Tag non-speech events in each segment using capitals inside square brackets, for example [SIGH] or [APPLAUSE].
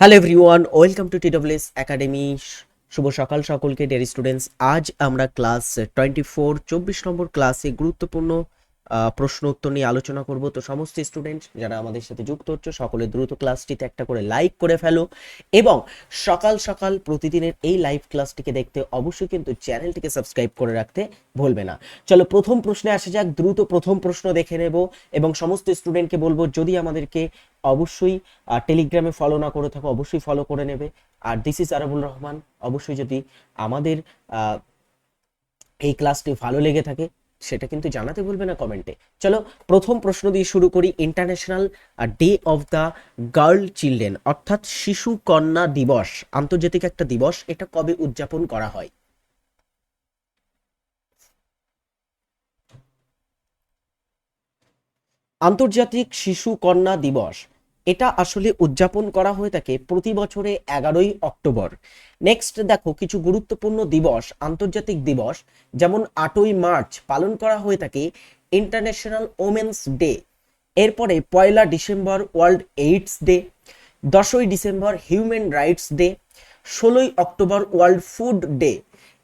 Hello everyone welcome to TWS academy শুভ সকাল সকলকে dairy students আজ আমরা ক্লাস টোয়েন্টি ফোর চব্বিশ নম্বর ক্লাসে গুরুত্বপূর্ণ প্রশ্ন উত্তর নিয়ে আলোচনা করব। তো সমস্ত স্টুডেন্ট যারা আমাদের সাথে যুক্ত হচ্ছে, সকলে দ্রুত ক্লাসটিতে একটা করে লাইক করে ফেলো এবং সকাল সকাল প্রতিদিনের এই লাইভ ক্লাসটিকে দেখতে অবশ্যই কিন্তু চ্যানেলটিকে সাবস্ক্রাইব করে রাখতে ভুলবে না। চলো প্রথম প্রশ্নে আসা যাক, দ্রুত প্রথম প্রশ্ন দেখে নেব এবং সমস্ত স্টুডেন্টকে বলব, যদি আমাদেরকে অবশ্যই টেলিগ্রামে ফলো না করে থাকো, অবশ্যই ফলো করে নেবে। আর দিস ইজ আরাবুল রহমান অবশ্যই যদি আমাদের এই ক্লাসটি ভালো লেগে থাকে সেটা কিন্তু জানাতে ভুলবে না কমেন্টে। চলো, প্রথম প্রশ্ন দিয়ে শুরু করি। International day of the girl children, অর্থাৎ শিশু কন্যা দিবস, আন্তর্জাতিক একটা দিবস, এটা কবে উদযাপন করা হয়? আন্তর্জাতিক শিশু কন্যা দিবস এটা আসলে উদযাপন করা হয়ে থাকে প্রতি বছরে এগারোই অক্টোবর। নেক্সট দেখো, কিছু গুরুত্বপূর্ণ দিবস, আন্তর্জাতিক দিবস, যেমন আটই মার্চ পালন করা হয়ে থাকে ইন্টারন্যাশনাল ওমেন্স ডে এরপরে পয়লা ডিসেম্বর ওয়ার্ল্ড এইডস ডে দশই ডিসেম্বর হিউম্যান রাইটস ডে ষোলোই অক্টোবর ওয়ার্ল্ড ফুড ডে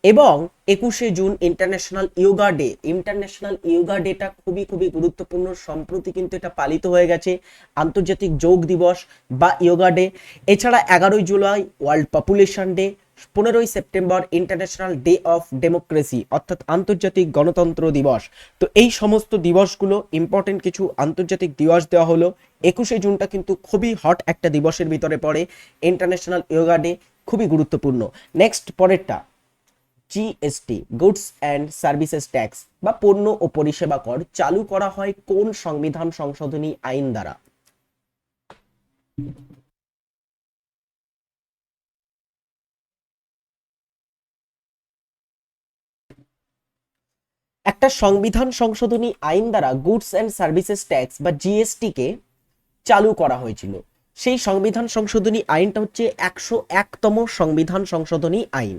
এবং একুশে June international yoga day international yoga data খুবই খুবই গুরুত্বপূর্ণ, সম্প্রতি কিন্তু এটা পালিত হয়ে গেছে। আন্তর্জাতিক যোগ দিবস বা ইয়োগা ডে এছাড়া এগারোই জুলাই ওয়ার্ল্ড পপুলেশন ডে পনেরোই September international day of democracy অর্থাৎ আন্তর্জাতিক গণতন্ত্র দিবস। তো এই সমস্ত দিবসগুলো ইম্পর্টেন্ট কিছু আন্তর্জাতিক দিবস দেওয়া হলো। একুশে জুনটা কিন্তু খুবই হট একটা দিবসের ভিতরে পড়ে। ইন্টারন্যাশনাল ইয়োগা ডে খুবই গুরুত্বপূর্ণ। নেক্সট পরেরটা। GST goods and services tax বা পণ্য ও পরিষেবা কর চালু করা হয় কোন সংবিধান সংশোধনী আইন দ্বারা? একটা সংবিধান সংশোধনী আইন দ্বারা গুডস অ্যান্ড সার্ভিসেস ট্যাক্স বা জিএসটি কে চালু করা হয়েছিল। সেই সংবিধান সংশোধনী আইনটা হচ্ছে একশো একতম সংবিধান সংশোধনী আইন।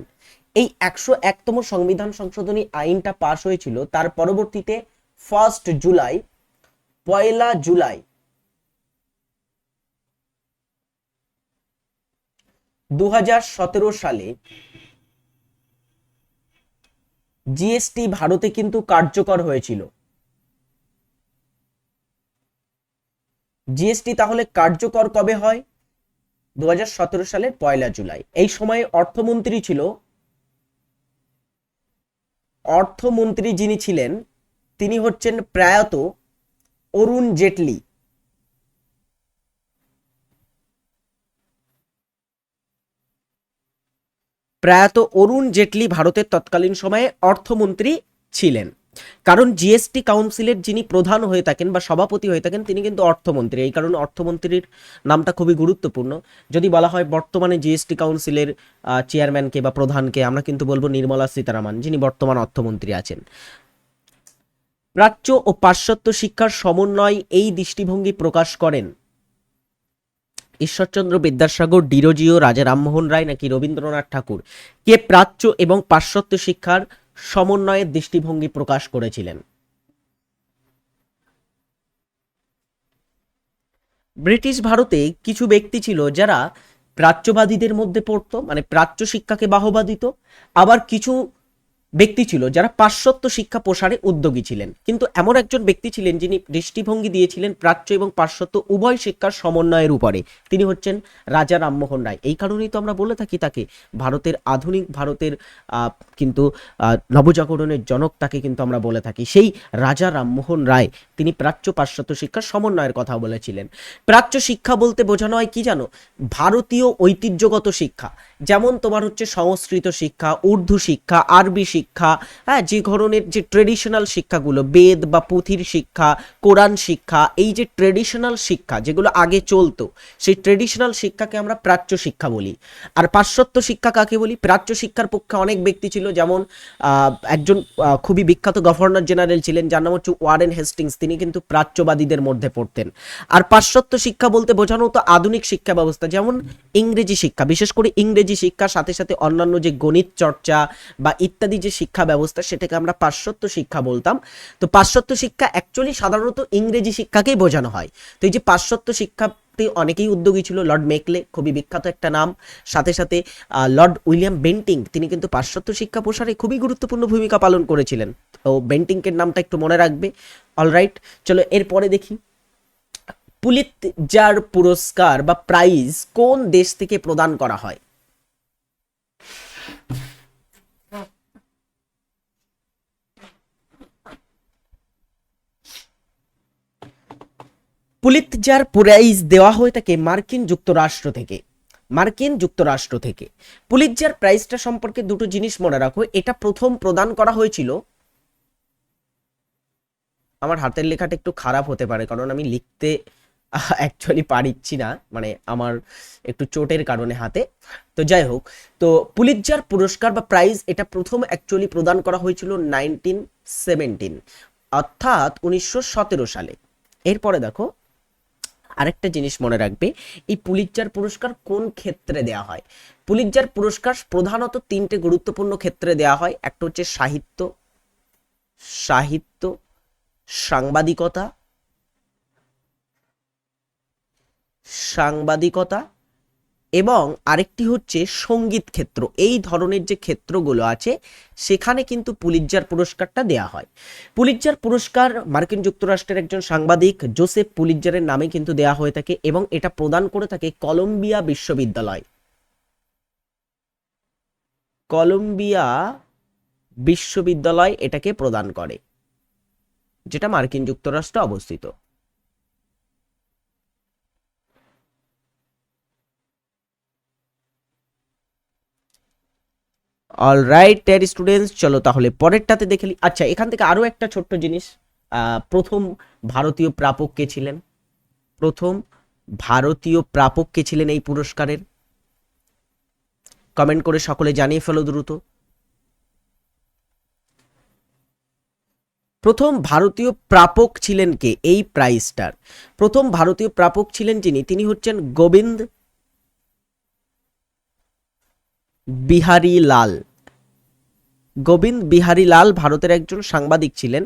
এই একশো একতম সংবিধান সংশোধনী আইনটা পাশ হয়েছিল। তার পরবর্তীতে ফার্স্ট জুলাই পয়লা জুলাই দুহাজার সতেরো সালে জিএসটি ভারতে কিন্তু কার্যকর হয়েছিল। জিএসটি তাহলে কার্যকর কবে হয়? দু সালের পয়লা জুলাই এই সময়ে অর্থমন্ত্রী ছিল অর্থমন্ত্রী যিনি ছিলেন, তিনি হচ্ছেন প্রয়াত অরুণ জেটলি। প্রয়াত অরুণ জেটলি ভারতের তৎকালীন সময়ে অর্থমন্ত্রী ছিলেন। কারণ জিএসটি কাউন্সিলের যিনি প্রধান হয়ে থাকেন বা সভাপতি হয়ে থাকেন, তিনি কিন্তু অর্থমন্ত্রী। এই কারণে অর্থমন্ত্রীর নামটা খুবই গুরুত্বপূর্ণ। যদি বলা হয় বর্তমানে জিএসটি কাউন্সিলের চেয়ারম্যানকে বা প্রধানকে, আমরা কিন্তু বলব নির্মলা সীতারামন, যিনি বর্তমান অর্থমন্ত্রী আছেন। প্রাচ্য ও পাশ্চাত্য শিক্ষার সমন্বয় এই দৃষ্টিভঙ্গি প্রকাশ করেন ঈশ্বরচন্দ্র বিদ্যাসাগর, ডিরোজিও, রাজা রামমোহন রায় নাকি রবীন্দ্রনাথ ঠাকুর। কে প্রাচ্য এবং পাশ্চাত্য শিক্ষার সমন্বয়ের দৃষ্টিভঙ্গি প্রকাশ করেছিলেন। ব্রিটিশ ভারতে কিছু ব্যক্তি ছিল যারা প্রাচ্যবাদীদের মধ্যে পড়তো মানে প্রাচ্য শিক্ষাকে বাহবা দিত। আবার কিছু ব্যক্তি ছিল যারা পাশ্চাত্য শিক্ষা প্রসারে উদ্যোগী ছিলেন। কিন্তু এমন একজন ব্যক্তি ছিলেন যিনি দৃষ্টিভঙ্গি দিয়েছিলেন প্রাচ্য এবং পাশ্চাত্য উভয় শিক্ষার সমন্বয়ের উপরে। তিনি হচ্ছেন রাজা রামমোহন রায়। এই কারণেই তো আমরা বলে থাকি তাকে। ভারতের আধুনিক ভারতের কিন্তু নবজাগরণের জনক তাকে কিন্তু আমরা বলে থাকি। সেই রাজা রামমোহন রায় তিনি প্রাচ্য পাশ্চাত্য শিক্ষার সমন্বয়ের কথা বলেছিলেন। প্রাচ্য শিক্ষা বলতে বোঝানো হয় কি জানো? ভারতীয় ঐতিহ্যগত শিক্ষা। যেমন তোমার হচ্ছে সংস্কৃত শিক্ষা, উর্দু শিক্ষা, আরবি শিক্ষা হ্যাঁ যে ধরনের যে ট্রেডিশনাল শিক্ষাগুলো, বেদ বা পুঁথির শিক্ষা, কোরআন শিক্ষা, এই যে ট্রেডিশনাল শিক্ষা যেগুলো আগে চলতো, সেই ট্রেডিশনাল শিক্ষাকে আমরা প্রাচ্য শিক্ষা বলি। আর পাশ্চাত্য শিক্ষা কাকে বলি? প্রাচ্য শিক্ষার পক্ষে অনেক ব্যক্তি ছিল, যেমন একজন খুবই বিখ্যাত গভর্নর জেনারেল ছিলেন, যার নাম হচ্ছে ওয়ারেন হেস্টিংস তিনি কিন্তু প্রাচ্যবাদীদের মধ্যে পড়তেন। আর পাশ্চাত্য শিক্ষা বলতে বোঝানো তো আধুনিক শিক্ষা ব্যবস্থা, যেমন ইংরেজি শিক্ষা, বিশেষ করে ইংরেজি শিক্ষার সাথে সাথে অন্যান্য যে গণিত চর্চা বা ইত্যাদি যে শিক্ষা ব্যবস্থা, সেটাকে আমরা পাশ্চাত্য শিক্ষা বলতাম। তো পাশ্চাত্য শিক্ষা অ্যাকচুয়ালি সাধারণত ইংরেজি শিক্ষাকেই বোঝানো হয়। তো এই যে পাশ্চাত্য শিক্ষা অনেকেই উদ্যোগী ছিল, লর্ড মেকলে, খুবই বিখ্যাত একটা নাম। সাথে সাথে লর্ড উইলিয়াম বেন্টিং, তিনি কিন্তু পাশ্চাত্য শিক্ষা প্রসারে খুবই গুরুত্বপূর্ণ ভূমিকা পালন করেছিলেন। তো বেন্টিংকের নামটা একটু মনে রাখবে। অলরাইট চলো এরপরে দেখি। পুলিৎজার পুরস্কার বা প্রাইজ কোন দেশ থেকে প্রদান করা হয়? পুলিৎজার প্রাইজ দেওয়া হয়ে থাকে মার্কিন যুক্তরাষ্ট্র থেকে। মার্কিন যুক্তরাষ্ট্র থেকে। পুলিৎজার প্রাইজটা সম্পর্কে দুটো জিনিস মনে রাখো। এটা প্রথম প্রদান করা হয়েছিল। আমার হাতের লেখাটা একটু খারাপ হতে পারে, কারণ আমি লিখতে অ্যাকচুয়ালি পারিচ্ছি না মানে আমার একটু চোটের কারণে হাতে। তো যাই হোক, তো পুলিৎজার পুরস্কার বা প্রাইজ এটা প্রথম অ্যাকচুয়ালি প্রদান করা হয়েছিল নাইনটিন সেভেন্টিন অর্থাৎ উনিশশো সতেরো সালে। এরপরে দেখো আরেকটা জিনিস মনে রাখবে, এই পুলিৎজার পুরস্কার কোন ক্ষেত্রে দেয়া হয়? পুলিৎজার পুরস্কার প্রধানত তিনটে গুরুত্বপূর্ণ ক্ষেত্রে দেয়া হয়, একটা হচ্ছে সাহিত্য সাহিত্য, সাংবাদিকতা সাংবাদিকতা এবং আরেকটি হচ্ছে সংগীত ক্ষেত্র। এই ধরনের যে ক্ষেত্রগুলো আছে, সেখানে কিন্তু পুলিৎজার পুরস্কারটা দেয়া হয়। পুলিৎজার পুরস্কার মার্কিন যুক্তরাষ্ট্রের একজন সাংবাদিক জোসেফ পুলিৎজারের নামে কিন্তু দেয়া হয়ে থাকে এবং এটা প্রদান করে থাকে কলম্বিয়া বিশ্ববিদ্যালয়। কলম্বিয়া বিশ্ববিদ্যালয় এটাকে প্রদান করে, যেটা মার্কিন যুক্তরাষ্ট্রে অবস্থিত। অল রাইট টের স্টুডেন্টস চলো তাহলে পরেরটাতে দেখে আচ্ছা এখান থেকে আরও একটা ছোট্ট জিনিস প্রথম ভারতীয় প্রাপক কে ছিলেন? প্রথম ভারতীয় প্রাপক কে ছিলেন এই পুরস্কারের? কমেন্ট করে সকলে জানিয়ে ফেলো দ্রুত। প্রথম ভারতীয় প্রাপক ছিলেন কে? এই প্রাইজটার। প্রথম ভারতীয় প্রাপক ছিলেন যিনি, তিনি হচ্ছেন গোবিন্দ বিহারী লাল গোবিন্দ বিহারী লাল ভারতের একজন সাংবাদিক ছিলেন।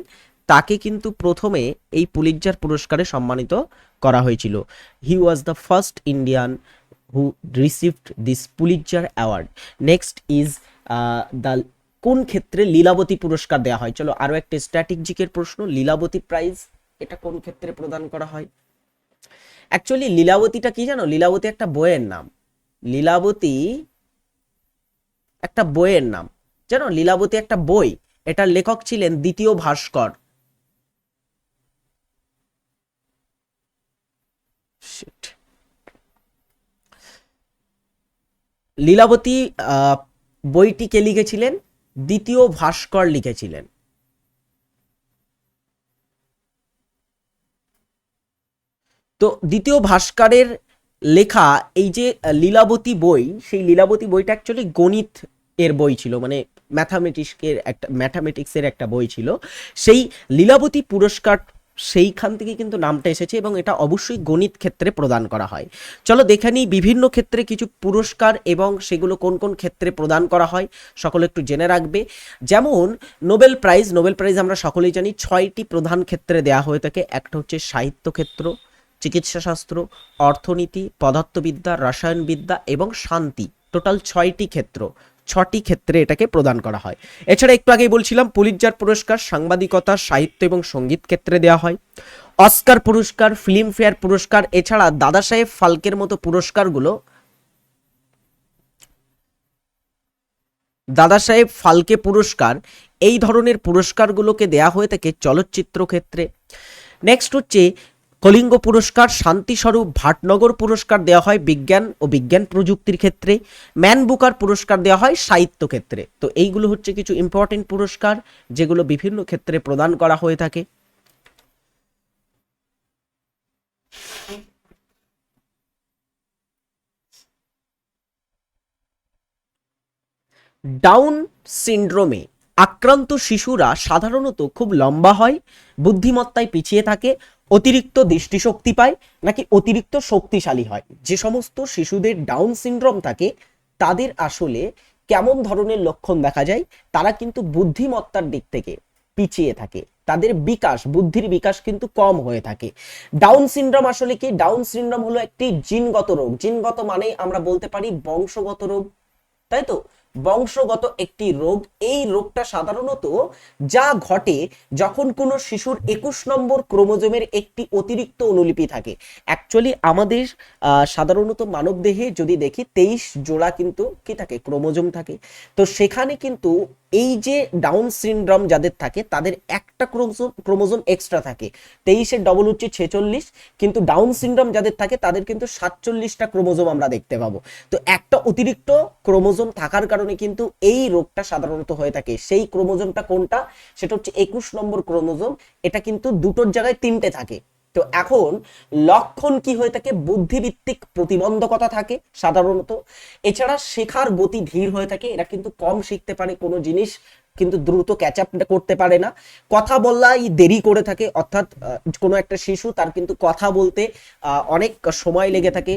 তাকে কিন্তু প্রথমে এই পুলিৎজার পুরস্কারে সম্মানিত করা হয়েছিল। He was the first Indian who received this Pulitzer award next is the কোন ক্ষেত্রে লীলাবতী পুরস্কার দেওয়া হয়? চলো আরও একটা স্ট্র্যাটেজিকের প্রশ্ন, লীলাবতী প্রাইজ এটা কোন ক্ষেত্রে প্রদান করা হয়? অ্যাকচুয়ালি লীলাবতীটা কি জানো? লীলাবতী একটা বইয়ের নাম। লীলাবতী একটা বইয়ের নাম। জানো, লীলাবতী একটা বই, এটার লেখক ছিলেন দ্বিতীয় ভাস্কর. লীলাবতী বইটি কে লিখেছিলেন? দ্বিতীয় ভাস্কর লিখেছিলেন। তো দ্বিতীয় ভাস্করের লেখা, এই যে লীলাবতী বই, সেই লীলাবতী বইটা অ্যাকচুয়ালি গণিত এর বই ছিল মানে ম্যাথামেটিক্সের একটা ম্যাথামেটিক্সের একটা বই ছিল। সেই লীলাবতী পুরস্কার সেইখান থেকে কিন্তু নামটা এসেছে এবং এটা অবশ্যই গণিত ক্ষেত্রে প্রদান করা হয়। চলো দেখে নিই বিভিন্ন ক্ষেত্রে কিছু পুরস্কার এবং সেগুলো কোন কোন ক্ষেত্রে প্রদান করা হয়, সকলে একটু জেনে রাখবে। যেমন নোবেল প্রাইজ নোবেল প্রাইজ আমরা সকলেই জানি, ছয়টি প্রধান ক্ষেত্রে দেয়া হয়ে থাকে। একটা হচ্ছে সাহিত্য ক্ষেত্র চিকিৎসাশাস্ত্র, অর্থনীতি, পদার্থবিদ্যা, রসায়নবিদ্যা এবং শান্তি। টোটাল ছয়টি ক্ষেত্র। ছটি ক্ষেত্রে এটাকে প্রদান করা হয়। এছাড়া একটু আগেই বলছিলাম পুলিৎজার পুরস্কার, সাংবাদিকতা, সাহিত্য এবং সংগীত ক্ষেত্রে দেওয়া হয়। অস্কার পুরস্কার, ফিল্মফেয়ার পুরস্কার, এছাড়া দাদা সাহেব ফালকের মতো পুরস্কারগুলো দাদা সাহেব ফালকে পুরস্কার, এই ধরনের পুরস্কারগুলোকে দেয়া হয়ে থাকে চলচ্চিত্র ক্ষেত্রে। নেক্সট হচ্ছে কলিঙ্গ পুরস্কার, শান্তিস্বরূপ ভাটনগর পুরস্কার দেওয়া হয় বিজ্ঞান ও বিজ্ঞান প্রযুক্তির ক্ষেত্রে। ম্যান বুকার পুরস্কার দেওয়া হয় সাহিত্য ক্ষেত্রে। তো এইগুলো হচ্ছে কিছু ইম্পর্টেন্ট পুরস্কার যেগুলো বিভিন্ন ক্ষেত্রে প্রদান করা হয়ে থাকে। ডাউন সিন্ড্রোমে আক্রান্ত শিশুরা সাধারণত খুব লম্বা হয়, বুদ্ধিমত্তায় পিছিয়ে থাকে অতিরিক্ত দৃষ্টিশক্তি পায় নাকি অতিরিক্ত শক্তিশালী হয়? যে সমস্ত শিশুদের ডাউন সিনড্রোম থাকে, তাদের আসলে কেমন ধরনের লক্ষণ দেখা যায়? তারা কিন্তু বুদ্ধিমত্তার দিক থেকে পিছিয়ে থাকে। তাদের বিকাশ, বুদ্ধির বিকাশ কিন্তু কম হয়ে থাকে। ডাউন সিনড্রোম আসলে কি? ডাউন সিনড্রোম হলো একটি জিনগত রোগ। জিনগত মানে আমরা বলতে পারি বংশগত রোগ। তাই তো? বংশগত একটি রোগ। এই রোগটা সাধারণত যা ঘটে যখন কোনো শিশুর একুশ নম্বর ক্রোমোজোমের একটি অতিরিক্ত অনুলিপি থাকে। অ্যাকচুয়ালি আমাদের সাধারণত মানব দেহে যদি দেখি, তেইশ জোড়া কিন্তু কি থাকে? ক্রোমোজোম থাকে। তো সেখানে কিন্তু এই যে ডাউন সিনড্রোম যাদের থাকে, তাদের একটা ক্রোমোজোম ক্রোমোজোম এক্সট্রা থাকে। তেইশের ডবল হচ্ছে ছেচল্লিশ, কিন্তু ডাউন সিনড্রোম যাদের থাকে, তাদের কিন্তু সাতচল্লিশটা ক্রোমোজোম আমরা দেখতে পাবো। তো একটা অতিরিক্ত ক্রোমোজোম থাকার কারণে কিন্তু এই রোগটা সাধারণত হয়ে থাকে। সেই ক্রোমোজোমটা কোনটা? সেটা হচ্ছে একুশ নম্বর ক্রোমোজোম। এটা কিন্তু দুটোর জায়গায় তিনটে থাকে। তো এখন লক্ষণ কি হয়ে থাকে বুদ্ধিভিত্তিক প্রতিবন্ধকতা থাকে সাধারণত। এছাড়া শেখার গতি ধীর হয়ে থাকে। এরা কিন্তু কম শিখতে পারে কোনো জিনিস, কিন্তু দ্রুত ক্যাচ আপ করতে পারে না। কথা বলাই দেরি করে থাকে। অর্থাৎ কোনো একটা শিশু তার কিন্তু কথা বলতে অনেক সময় লেগে থাকে।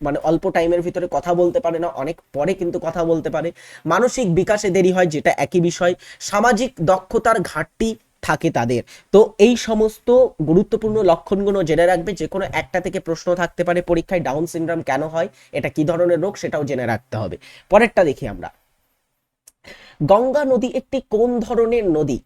মানে অল্প টাইমের ভিতরে কথা বলতে পারে না। অনেক পরে কিন্তু কথা বলতে পারে। মানসিক বিকাশে দেরি হয়, যেটা একই বিষয়। সামাজিক দক্ষতার ঘাটতি থাকে তাদের। তো এই সমস্ত গুরুত্বপূর্ণ লক্ষণগুলো জেনে রাখবে যে কোনো একটা থেকে প্রশ্ন থাকতে পারে পরীক্ষায় ডাউন সিনড্রাম কেন হয়, এটা কি ধরনের রোগ সেটাও জেনে রাখতে হবে। পরেরটা দেখি আমরা। গঙ্গা নদী একটি কোন ধরনের নদী?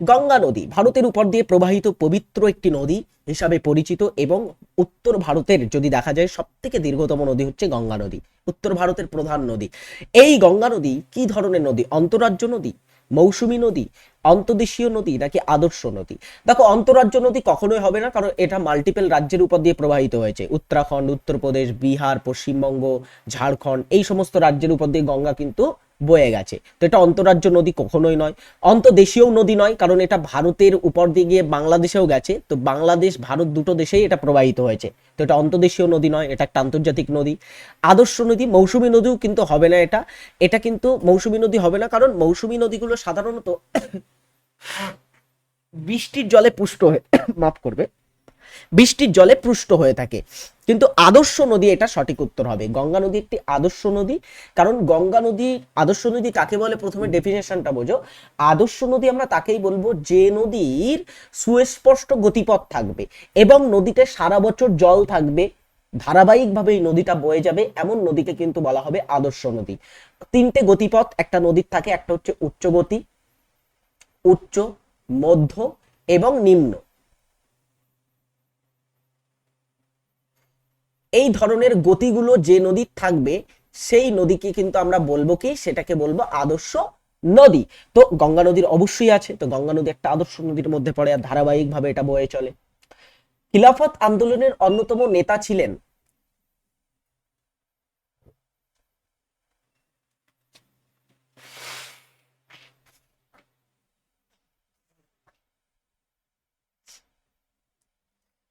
গঙ্গা নদী ভারতের উপর দিয়ে প্রবাহিত পবিত্র একটি নদী হিসাবে পরিচিত এবং উত্তর ভারতের যদি দেখা যায় সব থেকে দীর্ঘতম নদী হচ্ছে গঙ্গা নদী, উত্তর ভারতের প্রধান নদী। এই গঙ্গা নদী কি ধরনের নদী? অন্তরাজ্য নদী? মৌসুমী নদী? অন্তদেশীয় নদী নাকি আদর্শ নদী? দেখো, অন্তরাজ্য নদী কখনোই হবে না, কারণ এটা মাল্টিপল রাজ্যের উপর দিয়ে প্রবাহিত হয়েছে। উত্তরাখণ্ড, উত্তরপ্রদেশ, বিহার, পশ্চিমবঙ্গ, ঝাড়খণ্ড, এই সমস্ত রাজ্যের উপর দিয়ে গঙ্গা কিন্তু বয়ে গেছে। তো এটা অন্তরাজ্য নদী কখনোই নয়। অন্তদেশীয় নদী নয়, কারণ এটা ভারতের উপর দিয়ে গিয়ে বাংলাদেশেও গেছে। তো বাংলাদেশ, ভারত দুটো দেশেই এটা প্রবাহিত হয়েছে। তো এটা অন্তদেশীয় নদী নয়, এটা একটা আন্তর্জাতিক নদী। আদর্শ নদী, মৌসুমী নদীও কিন্তু হবে না এটা। এটা কিন্তু মৌসুমী নদী হবে না, কারণ মৌসুমী নদীগুলো সাধারণত বৃষ্টির জলে পুষ্ট হয়ে, [COUGHS] মাফ করবে, বৃষ্টির জলে পুষ্ট হয়ে থাকে। কিন্তু আদর্শ নদী এটা সঠিক উত্তর হবে। গঙ্গা নদী একটি আদর্শ নদী। কারণ গঙ্গা নদী, আদর্শ নদী কাকে বলে? প্রথমে ডেফিনেশনটা বোঝো। আদর্শ নদী আমরা তাকেই বলব যে নদীর সুস্পষ্ট গতিপথ থাকবে এবং নদীতে সারা বছর জল থাকবে। ধারাবাহিকভাবে এই নদীটা বয়ে যাবে। এমন নদীকে কিন্তু বলা হবে আদর্শ নদী। তিনটে গতিপথ, একটা নদীর থাকে, একটা হচ্ছে উচ্চ গতি উচ্চ, মধ্য এবং নিম্ন। এই ধরনের গতিগুলো যে নদীর থাকবে, সেই নদীকে কিন্তু আমরা বলব কি? সেটাকে বলব আদর্শ নদী। তো গঙ্গা নদীর অবশ্যই আছে। তো গঙ্গা নদী একটা আদর্শ নদীর মধ্যে পড়ে আর ধারাবাহিকভাবে এটা বয়ে চলে। খিলাফত আন্দোলনের অন্যতম নেতা ছিলেন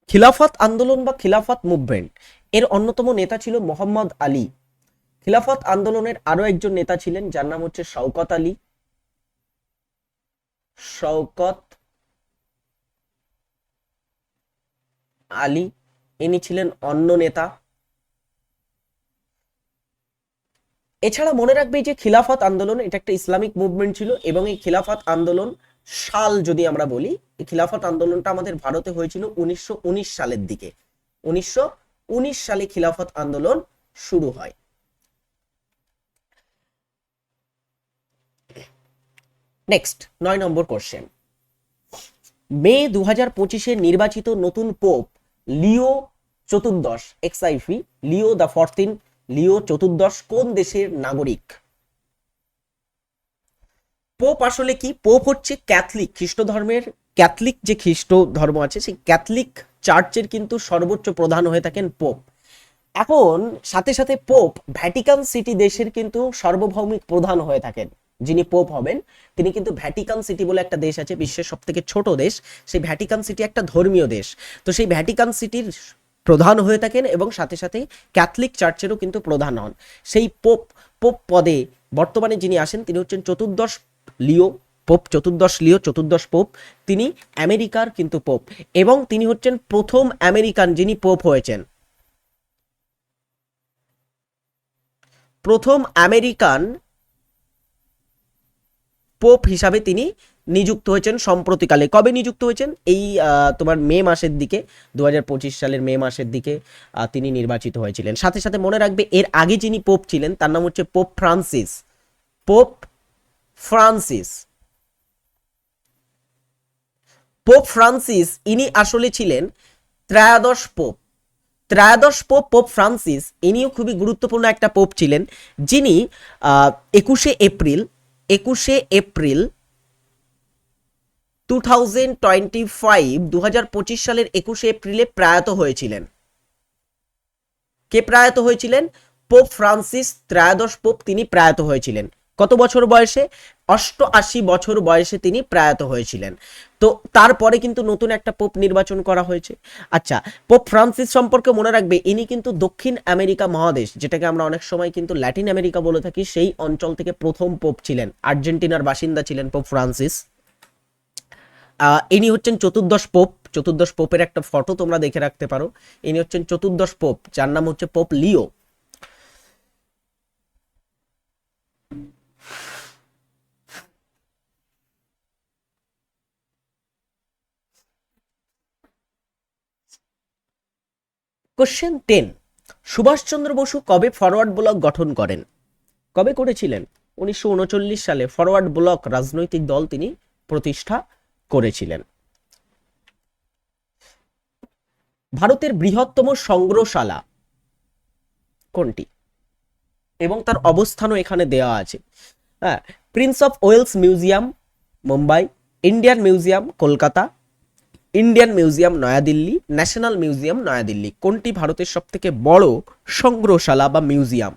খিলাফত আন্দোলন বা খিলাফত মুভমেন্ট, এর অন্যতম নেতা ছিল মোহাম্মদ আলী। খিলাফত আন্দোলনের আরও একজন নেতা ছিলেন, যার নাম হচ্ছে শওকত আলী। শওকত আলী, ইনি ছিলেন অন্য নেতা। এছাড়া মনে রাখবে যে খিলাফত আন্দোলন, এটা একটা ইসলামিক মুভমেন্ট ছিল, এবং এই খিলাফত আন্দোলন সাল যদি আমরা বলি খিলাফত আন্দোলনটা আমাদের ভারতে হয়েছিল উনিশশো উনিশ সালের দিকে। উনিশশো উনিশ সালে খিলাফত আন্দোলন শুরু হয়। নেক্সট নয় নম্বর কোশ্চেন মে দু হাজার পঁচিশে নির্বাচিত নতুন পোপ লিও চতুর্দশ XIV Leo the fourteen Leo চতুর্দশ, কোন দেশের নাগরিক? পোপ আসলে কি? পোপ হচ্ছে ক্যাথলিক খ্রিস্ট ধর্মের ক্যাথলিক যে খ্রিস্ট ধর্ম আছে, সেই ক্যাথলিক চার্চের কিন্তু সর্বোচ্চ প্রধান হয়ে থাকেন পোপ এখন সাথে সাথে পোপ ভ্যাটিকান সিটি দেশের কিন্তু সার্বভৌমিক প্রধান হয়ে থাকেন। যিনি পোপ হবেন, তিনি কিন্তু ভ্যাটিকান সিটি বলে একটা দেশ আছে, বিশ্বের সব থেকে ছোট দেশ। সেই ভ্যাটিকান সিটি একটা ধর্মীয় দেশ। তো সেই ভ্যাটিকান সিটির প্রধান হয়ে থাকেন এবং সাথে সাথে ক্যাথলিক চার্চেরও কিন্তু প্রধান হন। সেই পোপ পোপ পদে বর্তমানে যিনি আসেন, তিনি হচ্ছেন চতুর্দশ লিও, পোপ, চতুর্দশ লিও, চতুর্দশ পোপ, তিনি আমেরিকার কিন্তু পোপ এবং তিনি হচ্ছেন প্রথম আমেরিকান যিনি পোপ হয়েছেন। প্রথম আমেরিকান পোপ হিসাবে তিনি নিযুক্ত হয়েছেন সম্প্রতিকালে। কবে নিযুক্ত হয়েছেন? এই তোমার মে মাসের দিকে দু হাজার পঁচিশ সালের মে মাসের দিকে তিনি নির্বাচিত হয়েছিলেন। সাথে সাথে মনে রাখবে, এর আগে যিনি পোপ ছিলেন, তার নাম হচ্ছে pope Francis. Pope Francis. Pope Francis ইনি আসলে ছিলেন ত্রয়োদশ পোপ। ত্রয়োদশ পোপ পোপ ফ্রান্সিস ইনিও খুবই গুরুত্বপূর্ণ একটা পোপ ছিলেন, যিনি একুশে এপ্রিল একুশে April two thousand twenty five দু হাজার পঁচিশ সালের একুশে এপ্রিলে প্রয়াত হয়েছিলেন। কে প্রয়াত হয়েছিলেন? পোপ ফ্রান্সিস ত্রয়োদশ পোপ তিনি প্রয়াত হয়েছিলেন। কত বছর বয়সে? অষ্টআশি বছর বয়সে তিনি প্রয়াত হয়েছিলেন। তো তারপরে কিন্তু নতুন একটা পোপ নির্বাচন করা হয়েছে। আচ্ছা পোপ ফ্রান্সিস সম্পর্কে মনে রাখবে, ইনি কিন্তু দক্ষিণ আমেরিকা মহাদেশ, যেটাকে আমরা অনেক সময় কিন্তু ল্যাটিন আমেরিকা বলে থাকি, সেই অঞ্চল থেকে প্রথম পোপ ছিলেন, আর্জেন্টিনার বাসিন্দা ছিলেন পোপ ফ্রান্সিস। ইনি হচ্ছেন চতুর্দশ পোপ, চতুর্দশ পোপের একটা ফটো তোমরা দেখে রাখতে পারো। ইনি হচ্ছেন চতুর্দশ পোপ, যার নাম হচ্ছে pope Leo. Question ten Subhas Chandra Basu কবে ফরওয়ার্ড ব্লক গঠন করেন? কবে করেছিলেন? উনিশশো উনচল্লিশ সালে ফরওয়ার্ড ব্লক রাজনৈতিক দল তিনি প্রতিষ্ঠা করেছিলেন। ভারতের বৃহত্তম সংগ্রহশালা কোনটি? এবং তার অবস্থানও এখানে দেওয়া আছে। হ্যাঁ Prince of Wales museum Mumbai Indian museum Kolkata. Indian museum New Delhi, national museum New Delhi, কোনটি ভারতের সব থেকে বড় সংগ্রহশালা বা মিউজিয়াম?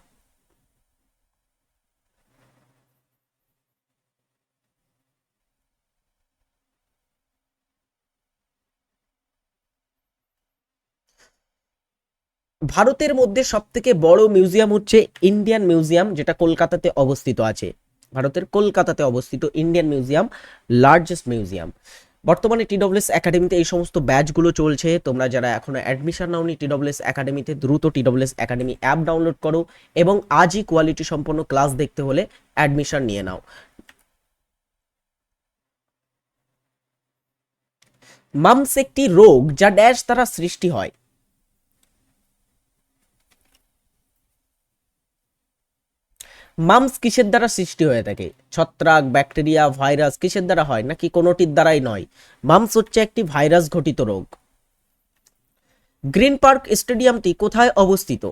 ভারতের মধ্যে সব থেকে বড় মিউজিয়াম হচ্ছে ইন্ডিয়ান মিউজিয়াম, যেটা কলকাতাতে অবস্থিত আছে। ভারতের কলকাতাতে অবস্থিত ইন্ডিয়ান মিউজিয়াম লার্জেস্ট মিউজিয়াম বর্তমানে টিডব্লিউএস একাডেমিতে এই সমস্ত ব্যাচগুলো চলছে। তোমরা যারা এখনও অ্যাডমিশন নাওনি, টিডব্লিউএস একাডেমিতে দ্রুত টিডব্লিউএস একাডেমি অ্যাপ ডাউনলোড করো এবং আজই কোয়ালিটি সম্পন্ন ক্লাস দেখতে হলে অ্যাডমিশন নিয়ে নাও। মামস একটি রোগ যা ড্যাশ দ্বারা সৃষ্টি হয়। মামস কিসের দ্বারা সৃষ্টি হয়ে থাকে? ছত্রাক, ব্যাকটেরিয়া, ভাইরাস কিসের দ্বারা হয়? নাকি কোনোটির দ্বারাই নয়? মামস হচ্ছে একটি ভাইরাস ঘটিত রোগ। গ্রিন পার্ক স্টেডিয়ামটি কোথায় অবস্থিত?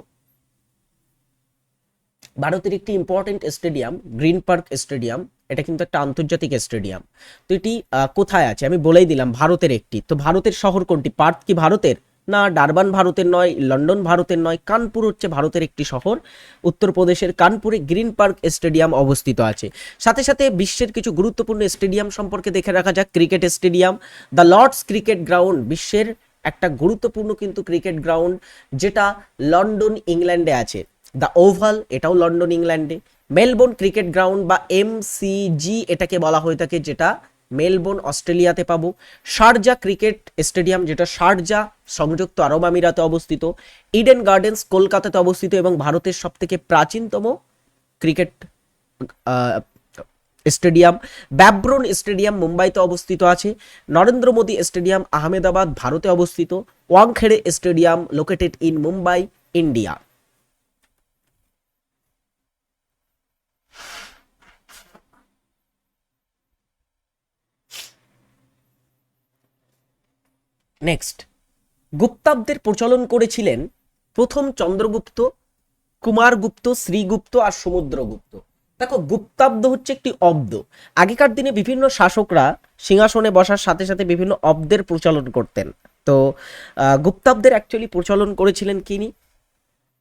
ভারতের একটি important stadium, Green Park stadium, এটা কিন্তু একটা আন্তর্জাতিক স্টেডিয়াম। তো এটি কোথায় আছে? আমি বলেই দিলাম, ভারতের একটি। তো ভারতের শহর কোনটি? পার্থ কি ভারতের? না ডারবান ভারতের নয়, লন্ডন ভারতের নয়, কানপুর হচ্ছে ভারতের একটি শহর। উত্তরপ্রদেশের কানপুরে গ্রিন পার্ক স্টেডিয়াম অবস্থিত আছে। সাথে সাথে বিশ্বের কিছু গুরুত্বপূর্ণ স্টেডিয়াম সম্পর্কে দেখে রাখা যাক। Cricket stadium, the Lord's cricket ground, বিশ্বের একটা গুরুত্বপূর্ণ কিন্তু ক্রিকেট গ্রাউন্ড, যেটা লন্ডন, ইংল্যান্ডে আছে। দ্য ওভাল, এটাও লন্ডন, ইংল্যান্ডে। মেলবোর্ন ক্রিকেট গ্রাউন্ড বা এমসিজি এটাকে বলা হয়ে থাকে, যেটা মেলবোর্ন, অস্ট্রেলিয়াতে পাবো। শারজা ক্রিকেট স্টেডিয়াম, যেটা শারজা সংযুক্ত আরব আমিরাতে অবস্থিত, ইডেন গার্ডেন্স কলকাতাতে অবস্থিত এবং ভারতের সবথেকে প্রাচীনতম ক্রিকেট স্টেডিয়াম। ব্যাব্রন স্টেডিয়াম মুম্বাইতে অবস্থিত আছে। নরেন্দ্র মোদী স্টেডিয়াম আহমেদাবাদ, ভারতে অবস্থিত। Wankhede stadium located in Mumbai India next গুপ্তাব্দের প্রচলন করেছিলেন প্রথম চন্দ্রগুপ্ত, কুমারগুপ্ত, শ্রীগুপ্ত আর সমুদ্রগুপ্ত। দেখো, গুপ্তাব্দ হচ্ছে একটি অব্দ। আগেকার দিনে বিভিন্ন শাসকরা সিংহাসনে বসার সাথে সাথে বিভিন্ন অব্দের প্রচলন করতেন। তো গুপ্তাব্দের অ্যাকচুয়ালি প্রচলন করেছিলেন কিনি?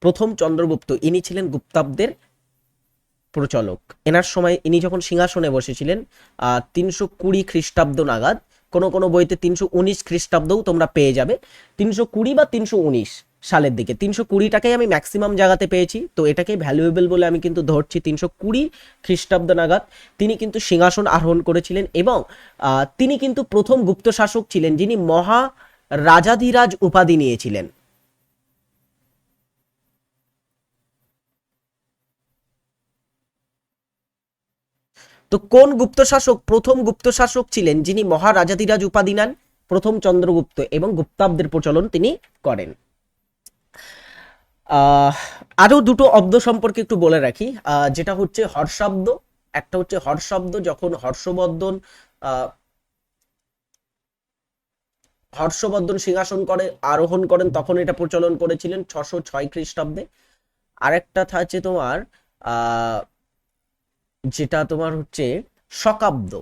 প্রথম চন্দ্রগুপ্ত, ইনি ছিলেন গুপ্তাব্দের প্রচলক। এনার সময় ইনি যখন সিংহাসনে বসেছিলেন তিনশো কুড়ি খ্রিস্টাব্দ নাগাদ কোনো কোনো বইতে তিনশো উনিশ খ্রিস্টাব্দও তোমরা পেয়ে যাবে। তিনশো কুড়ি বা তিনশো উনিশ সালের দিকে। তিনশো কুড়িটাকেই আমি ম্যাক্সিমাম জায়গাতে পেয়েছি। তো এটাকে ভ্যালুয়েবল বলে আমি কিন্তু ধরছি তিনশো কুড়ি খ্রিস্টাব্দ নাগাদ। তিনি কিন্তু সিংহাসন আরোহণ করেছিলেন এবং তিনি কিন্তু প্রথম গুপ্ত শাসক ছিলেন যিনি মহা রাজাধিরাজ উপাধি নিয়েছিলেন। তো কোন গুপ্ত শাসক প্রথম গুপ্ত শাসক ছিলেন যিনি মহারাজাধিরাজ উপাধি নেন? প্রথম চন্দ্রগুপ্ত এবং গুপ্তাব্দের প্রচলন তিনি করেন। আহ, আরও দুটো অব্দ সম্পর্কে একটু বলে রাখি। যেটা হচ্ছে হর্ষাব্দ একটা হচ্ছে হর্ষাব্দ যখন হর্ষবর্ধন হর্ষবর্ধন সিংহাসন করে আরোহণ করেন তখন এটা প্রচলন করেছিলেন ছশো ছয় খ্রিস্টাব্দে। আরেকটা থাকছে তোমার আহ যেটা তোমার হচ্ছে শকাব্দ।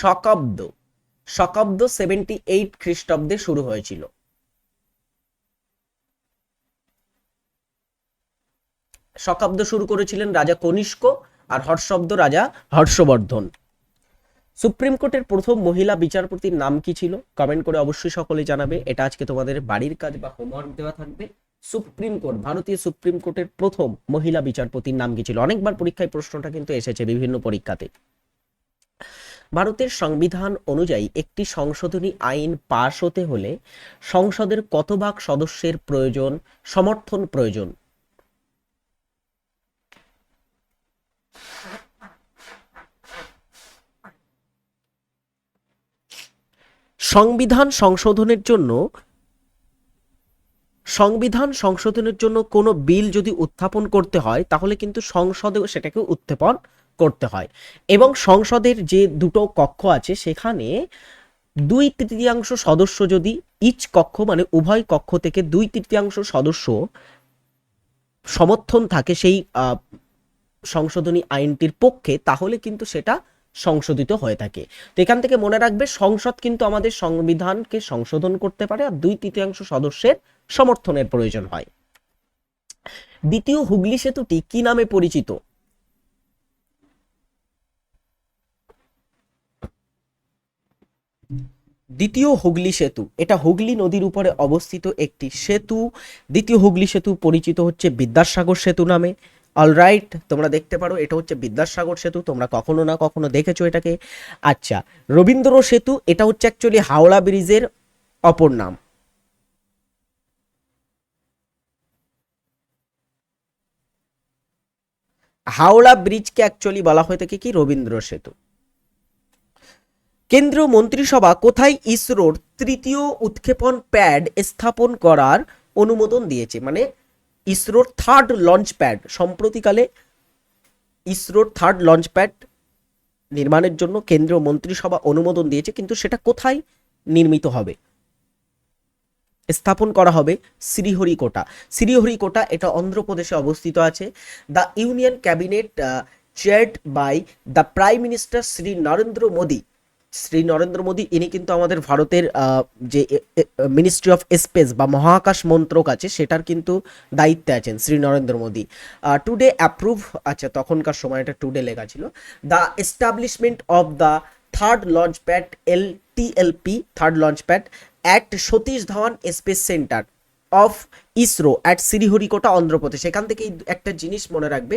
শকাব্দ। শকাব্দ সেভেন্টি এইট খ্রিস্টাব্দে শুরু হয়েছিল। শকাব্দ শুরু করেছিলেন রাজা কনিষ্ক আর হর্ষব্দ রাজা হর্ষবর্ধন। সুপ্রিম কোর্টের প্রথম মহিলা বিচারপতির নাম কি ছিল? কমেন্ট করে অবশ্যই সকলে জানাবে। এটা আজকে তোমাদের বাড়ির কাজ বা হোমওয়ার্ক দেওয়া থাকবে। সুপ্রিম কোর্ট, ভারতীয় সুপ্রিম কোর্টের প্রথম মহিলা বিচারপতির নাম কি ছিল অনেকবার পরীক্ষায় প্রশ্নটা কিন্তু এসেছে বিভিন্ন পরীক্ষাতে। ভারতের সংবিধান অনুযায়ী একটি সংশোধনী আইন পাশ হতে হলে সংসদের কত ভাগ সদস্যের প্রয়োজন, সমর্থন প্রয়োজন? সংবিধান সংশোধনের জন্য সংবিধান সংশোধনের জন্য কোনো বিল যদি উত্থাপন করতে হয়, তাহলে কিন্তু সংসদেও সেটাকে উত্থাপন করতে হয়। এবং সংসদের যে দুটো কক্ষ আছে, সেখানে দুই তৃতীয়াংশ সদস্য যদি, ইচ কক্ষ মানে উভয় কক্ষ থেকে দুই তৃতীয়াংশ সদস্য সমর্থন থাকে সেই সংশোধনী আইনটির পক্ষে, তাহলে কিন্তু সেটা সংশোধিত হয়ে থাকে। তো এখান থেকে মনে রাখবে, সংসদ কিন্তু আমাদের সংবিধানকে সংশোধন করতে পারে, আর দুই তৃতীয়াংশ সদস্যের সমর্থনের প্রয়োজন হয়। দ্বিতীয় হুগলি সেতুটি কি নামে পরিচিত? দ্বিতীয় হুগলি সেতু, এটা হুগলি নদীর উপরে অবস্থিত একটি সেতু। দ্বিতীয় হুগলি সেতু পরিচিত হচ্ছে বিদ্যাসাগর সেতু নামে। অলরাইট তোমরা দেখতে পারো, এটা হচ্ছে বিদ্যাসাগর সেতু, তোমরা কখনো না কখনো দেখেছ এটাকে। আচ্ছা রবীন্দ্র সেতু, এটা হচ্ছে অ্যাকচুয়ালি হাওড়া ব্রিজের অপর নাম। হাওড়া ব্রিজকে অ্যাকচুয়ালি বলা হয়ে থাকে কি? রবীন্দ্র সেতু। কেন্দ্রীয় মন্ত্রিসভা কোথায় ইসরোর তৃতীয় উৎক্ষেপণ প্যাড স্থাপন করার অনুমোদন দিয়েছে? মানে ইসরোর থার্ড লঞ্চ প্যাড সম্প্রতিকালে ইসরোর থার্ড লঞ্চ প্যাড নির্মাণের জন্য কেন্দ্রীয় মন্ত্রিসভা অনুমোদন দিয়েছে, কিন্তু সেটা কোথায় নির্মিত হবে? স্থাপন করা হবে শ্রীহরিকোটা শ্রীহরিকোটা এটা অন্ধ্রপ্রদেশে অবস্থিত আছে। The union cabinet chaired by the prime minister Shri Narendra Modi Shri Narendra Modi ইনি কিন্তু আমাদের ভারতের যে মিনিস্ট্রি অফ স্পেস বা মহাকাশ মন্ত্রক আছে, সেটার কিন্তু দায়িত্বে আছেন শ্রী নরেন্দ্র মোদী টুডে অ্যাপ্রুভ আচ্ছা তখনকার সময় এটা টুডে লেখা ছিল। The establishment of the third launch pad L TLP third launch pad at Satish Dhawan space centre of ISRO at Sriharikota Andhra Pradesh এখান থেকে একটা জিনিস মনে রাখবে।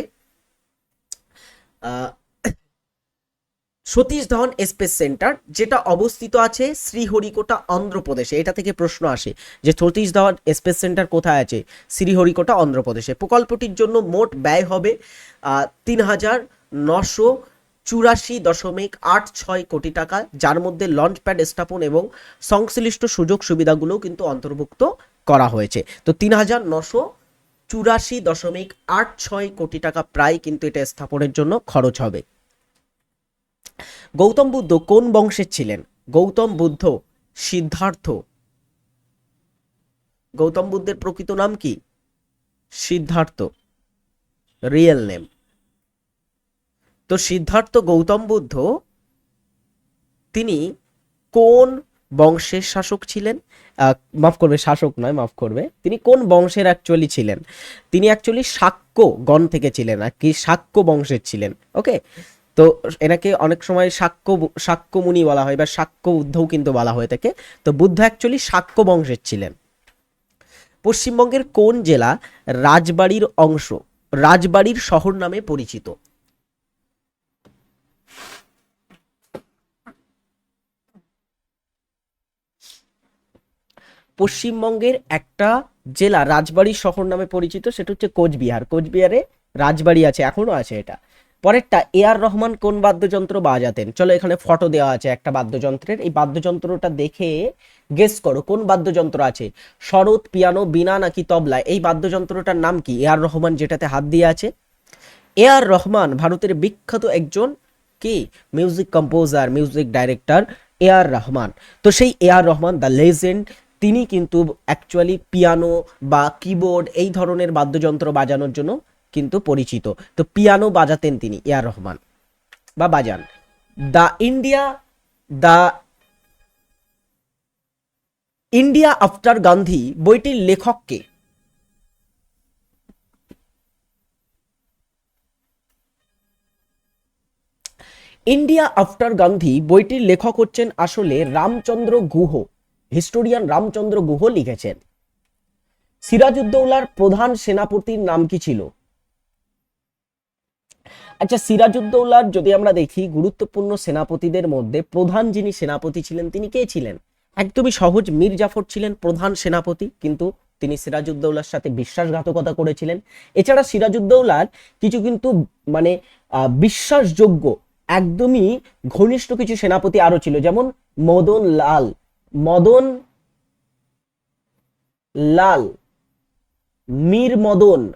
সতীশ ধন স্পেস সেন্টার যেটা অবস্থিত আছে শ্রীহরিকোটা অন্ধ্রপ্রদেশে এটা থেকে প্রশ্ন আসে যে সতীশ ধন স্পেস সেন্টার কোথায় আছে? শ্রীহরিকোটা অন্ধ্রপ্রদেশে প্রকল্পটির জন্য মোট ব্যয় হবে তিন হাজার নশো চুরাশি দশমিক আট ছয় কোটি টাকা, যার মধ্যে লঞ্চ প্যাড স্থাপন এবং সংশ্লিষ্ট সুযোগ সুবিধাগুলোও কিন্তু অন্তর্ভুক্ত করা হয়েছে। তো তিন হাজার নশো চুরাশি দশমিক আট ছয় কোটি টাকা প্রায় কিন্তু এটা স্থাপনের জন্য খরচ হবে। গৌতম বুদ্ধ কোন বংশের ছিলেন? গৌতম বুদ্ধ সিদ্ধার্থ। গৌতম বুদ্ধের প্রকৃত নাম কি? সিদ্ধার্থ। Real name. তো সিদ্ধার্থ গৌতম বুদ্ধ, তিনি কোন বংশের শাসক ছিলেন? মাফ করবে, শাসক নয়, মাফ করবে। তিনি কোন বংশের অ্যাকচুয়ালি ছিলেন? তিনি অ্যাকচুয়ালি শাক্য গণ থেকে ছিলেন, আর কি শাক্য বংশের ছিলেন ওকে তো এনাকে অনেক সময় শাক্য শাক্য মুনি বলা হয়, বা শাক্য বুদ্ধও কিন্তু বলা হয়ে থাকে তো বুদ্ধ অ্যাকচুয়ালি শাক্য বংশের ছিলেন। পশ্চিমবঙ্গের কোন জেলা রাজবাড়ির অংশ, রাজবাড়ির শহর নামে পরিচিত? পশ্চিমবঙ্গের একটা জেলা, রাজবাড়ি শহর নামে পরিচিত, সেটা হচ্ছে কোচবিহার। কোচবিহারে রাজবাড়ি আছে, এখনও আছে এটা। পরেরটা, এ আর রহমান কোন বাদ্যযন্ত্র বাজাতেন? চলো এখানে ফটো দেওয়া আছে একটা বাদ্যযন্ত্রের। এই বাদ্যযন্ত্রটা দেখে গেস করো, কোন বাদ্যযন্ত্র আছে? শরৎ, পিয়ানো, বিনা নাকি তবলা? এই বাদ্যযন্ত্রটার নাম কি? এ আর রহমান যেটাতে হাত দিয়ে আছে। এ আর রহমান ভারতের বিখ্যাত একজন কি? Music composer music director A R Rahman. তো সেই A R Rahman the legend তিনি কিন্তু অ্যাকচুয়ালি পিয়ানো বা কিবোর্ড এই ধরনের বাদ্যযন্ত্র বাজানোর জন্য কিন্তু পরিচিত। তো পিয়ানো বাজাতেন তিনি, এ আর রহমান। বা বাজান। The India the India after Gandhi বইটির লেখককে ইন্ডিয়া আফটার গান্ধী বইটির লেখক হচ্ছেন আসলে রামচন্দ্র গুহ। হিস্টোরিয়ান রামচন্দ্র গুহ লিখেছেন। সিরাজউদ্দৌলার প্রধান সেনাপতির নাম কি ছিল? আচ্ছা সিরাজউদ্দৌলার যদি আমরা দেখি, গুরুত্বপূর্ণ সেনাপতিদের মধ্যে প্রধান যিনি সেনাপতি ছিলেন, তিনি কে ছিলেন? একদমই সহজ, মীর জাফর ছিলেন প্রধান সেনাপতি, কিন্তু তিনি সিরাজউদ্দৌলার সাথে বিশ্বাসঘাতকতা করেছিলেন। এছাড়া সিরাজউদ্দৌলার কিছু কিন্তু মানে বিশ্বাসযোগ্য, একদমই ঘনিষ্ঠ কিছু সেনাপতি আরও ছিল, যেমন মদন লাল। মদন, লাল। মীর মদন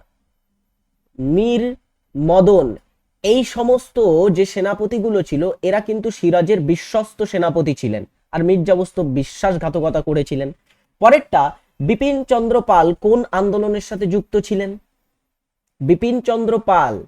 মীর মদন। এই সমস্ত যে সেনাপতিগুলো ছিল, এরা কিন্তু সিরাজের বিশ্বস্ত সেনাপতি ছিলেন আর মির্জাবস্ত বিশ্বাসঘাতকতা করেছিলেন। পরেরটা, বিপিন চন্দ্র পাল কোন আন্দোলনের সাথে যুক্ত ছিলেন? বিপিন চন্দ্র পাল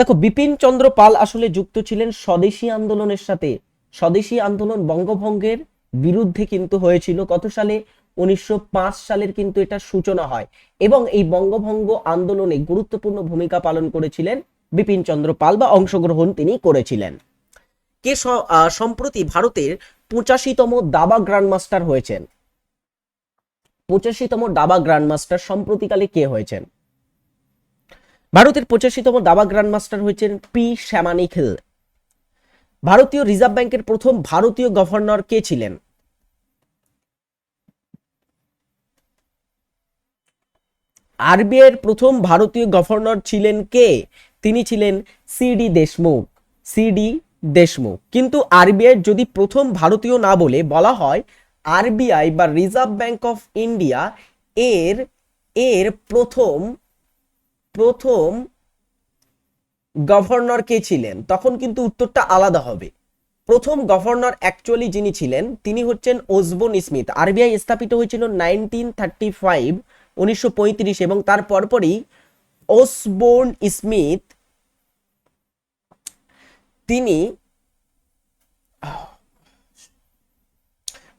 দেখো, বিপিন চন্দ্র পাল আসলে যুক্ত ছিলেন স্বদেশী আন্দোলনের সাথে। স্বদেশী আন্দোলন বঙ্গভঙ্গের বিরুদ্ধে কিন্তু হয়েছিল। কত সালে? উনিশশো পাঁচ সালের কিন্তু এটা সূচনা হয়। এবং এই বঙ্গভঙ্গ আন্দোলনে গুরুত্বপূর্ণ ভূমিকা পালন করেছিলেন বিপিন চন্দ্র পাল বা অংশগ্রহণ তিনি করেছিলেন। কে সম্প্রতি ভারতের পঁচাশিতম দাবা গ্র্যান্ডমাস্টার হয়েছেন। পঁচাশিতম দাবা গ্র্যান্ডমাস্টার সম্প্রতিকালে কে হয়েছেন? ভারতের পঁচাশিতম দাবা গ্র্যান্ডমাস্টার হয়েছেন পি শ্যামানিখিল। ভারতীয় রিজার্ভ ব্যাংকের প্রথম ভারতীয় গভর্নর কে ছিলেন? আরবিআই এর প্রথম ভারতীয় গভর্নর ছিলেন কে? তিনি ছিলেন সিডি দেশমুখ সিডি দেশমুখ। কিন্তু আরবিআই যদি প্রথম ভারতীয় না বলে বলা হয়, আরবিআই বা রিজার্ভ ব্যাংক অফ ইন্ডিয়া এর এর প্রথম প্রথম গভর্নর কে ছিলেন, তখন কিন্তু উত্তরটা আলাদা হবে। প্রথম গভর্নর অ্যাকচুয়ালি যিনি ছিলেন, তিনি হচ্ছেন ওসবোন স্মিথ। আরবিআই স্থাপিত হয়েছিল নাইনটিন থার্টি ফাইভ উনিশশো পঁয়ত্রিশ এবং তার পরপরই ওসবোর্ন স্মিথ, তিনি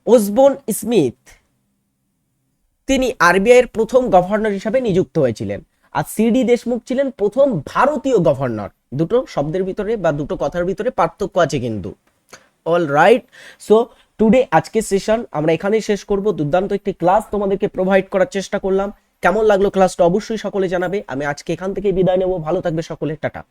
ওসবোর্ন স্মিথ, তিনি আরবিআই এর প্রথম গভর্নর হিসাবে নিযুক্ত হয়েছিলেন। আর সিডি দেশমুখ ছিলেন প্রথম ভারতীয় গভর্নর। দুটো শব্দের ভিতরে বা দুটো কথার ভিতরে পার্থক্য আছে কিন্তু। অল রাইট সো টুডে আজকের সেশন আমরা এখানেই শেষ করব। দুর্দান্ত একটি ক্লাস তোমাদেরকে প্রোভাইড করার চেষ্টা করলাম। কেমন লাগল ক্লাসটা অবশ্যই সকলে জানাবে। আমি আজকে এখান থেকে বিদায় নেব। ভালো থাকবে সকলে। টাটা।